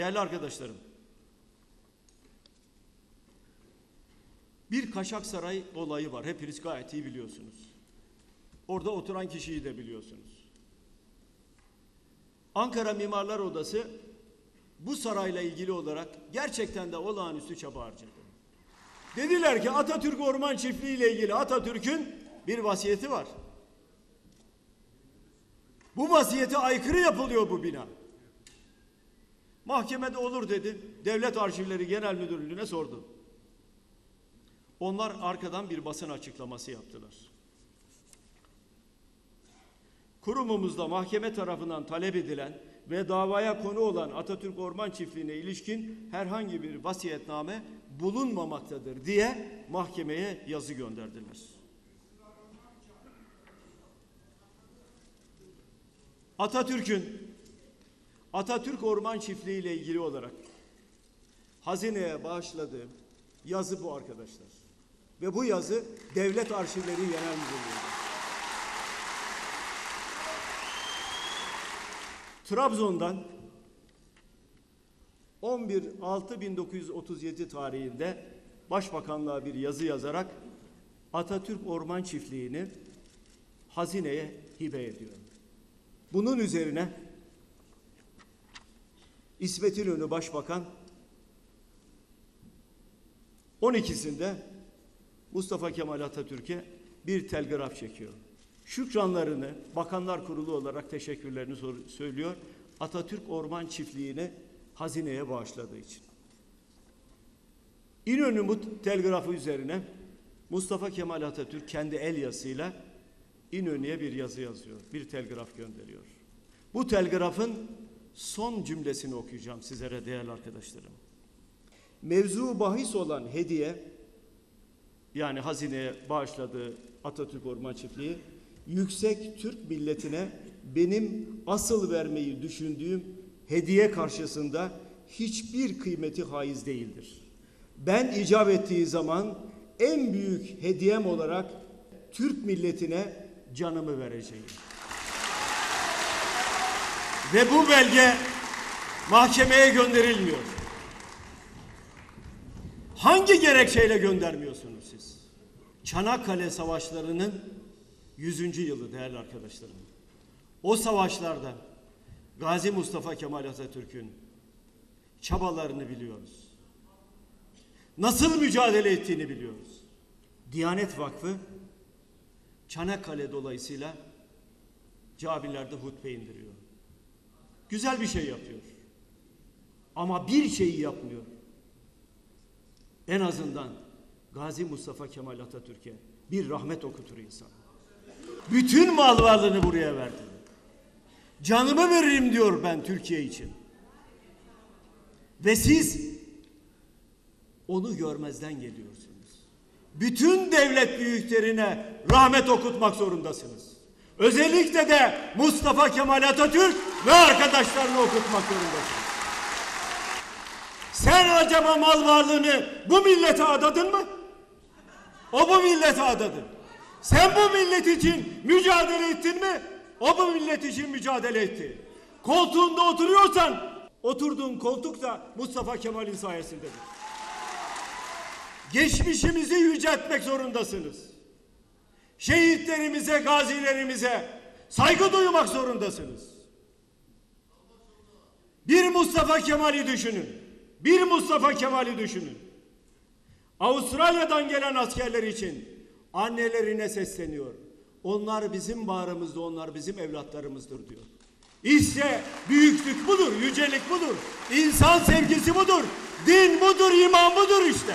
Değerli arkadaşlarım, bir Kaşak Saray olayı var. Hepiniz gayet iyi biliyorsunuz. Orada oturan kişiyi de biliyorsunuz. Ankara Mimarlar Odası bu sarayla ilgili olarak gerçekten de olağanüstü çaba harcadı. Dediler ki Atatürk Orman Çiftliği ile ilgili Atatürk'ün bir vasiyeti var. Bu vasiyete aykırı yapılıyor bu bina. Mahkemede olur dedi. Devlet Arşivleri Genel Müdürlüğü'ne sordu. Onlar arkadan bir basın açıklaması yaptılar. Kurumumuzda mahkeme tarafından talep edilen ve davaya konu olan Atatürk Orman Çiftliği'ne ilişkin herhangi bir vasiyetname bulunmamaktadır diye mahkemeye yazı gönderdiler. Atatürk'ün Atatürk Orman Çiftliği ile ilgili olarak hazineye bağışladığı yazı bu arkadaşlar. Ve bu yazı Devlet Arşivleri Genel Müdürlüğü'nde. Trabzon'dan 11.6.1937 tarihinde Başbakanlığa bir yazı yazarak Atatürk Orman Çiftliği'ni hazineye hibe ediyor. Bunun üzerine İsmet İnönü Başbakan 12'sinde Mustafa Kemal Atatürk'e bir telgraf çekiyor. Şükranlarını Bakanlar Kurulu olarak teşekkürlerini söylüyor. Atatürk Orman Çiftliği'ni hazineye bağışladığı için. İnönü bu telgrafı üzerine Mustafa Kemal Atatürk kendi el yazısıyla İnönü'ye bir yazı yazıyor. Bir telgraf gönderiyor. Bu telgrafın son cümlesini okuyacağım sizlere değerli arkadaşlarım. Mevzu bahis olan hediye yani hazineye bağışladığı Atatürk Orman Çiftliği yüksek Türk milletine benim asıl vermeyi düşündüğüm hediye karşısında hiçbir kıymeti haiz değildir. Ben icap ettiği zaman en büyük hediyem olarak Türk milletine canımı vereceğim. Ve bu belge mahkemeye gönderilmiyor. Hangi gerekçeyle göndermiyorsunuz siz? Çanakkale Savaşları'nın 100. yılı değerli arkadaşlarım. O savaşlarda Gazi Mustafa Kemal Atatürk'ün çabalarını biliyoruz. Nasıl mücadele ettiğini biliyoruz. Diyanet Vakfı Çanakkale dolayısıyla camilerde hutbe indiriyor. Güzel bir şey yapıyor. Ama bir şeyi yapmıyor. En azından Gazi Mustafa Kemal Atatürk'e bir rahmet okutur insan. Bütün mal varlığını buraya verdi. Canımı veririm diyor ben Türkiye için. Ve siz onu görmezden geliyorsunuz. Bütün devlet büyüklerine rahmet okutmak zorundasınız. Özellikle de Mustafa Kemal Atatürk ve arkadaşlarını okutmak zorundasınız. Sen acaba mal varlığını bu millete adadın mı? O bu millete adadı. Sen bu millet için mücadele ettin mi? O bu millet için mücadele etti. Koltuğunda oturuyorsan oturduğun koltuk da Mustafa Kemal'in sayesindedir. Geçmişimizi yüceltmek zorundasınız. Şehitlerimize, gazilerimize saygı duymak zorundasınız. Bir Mustafa Kemal'i düşünün. Bir Mustafa Kemal'i düşünün. Avustralya'dan gelen askerler için annelerine sesleniyor. Onlar bizim bağrımızda, onlar bizim evlatlarımızdır diyor. İşte büyüklük budur, yücelik budur. İnsan sevgisi budur. Din budur, iman budur işte.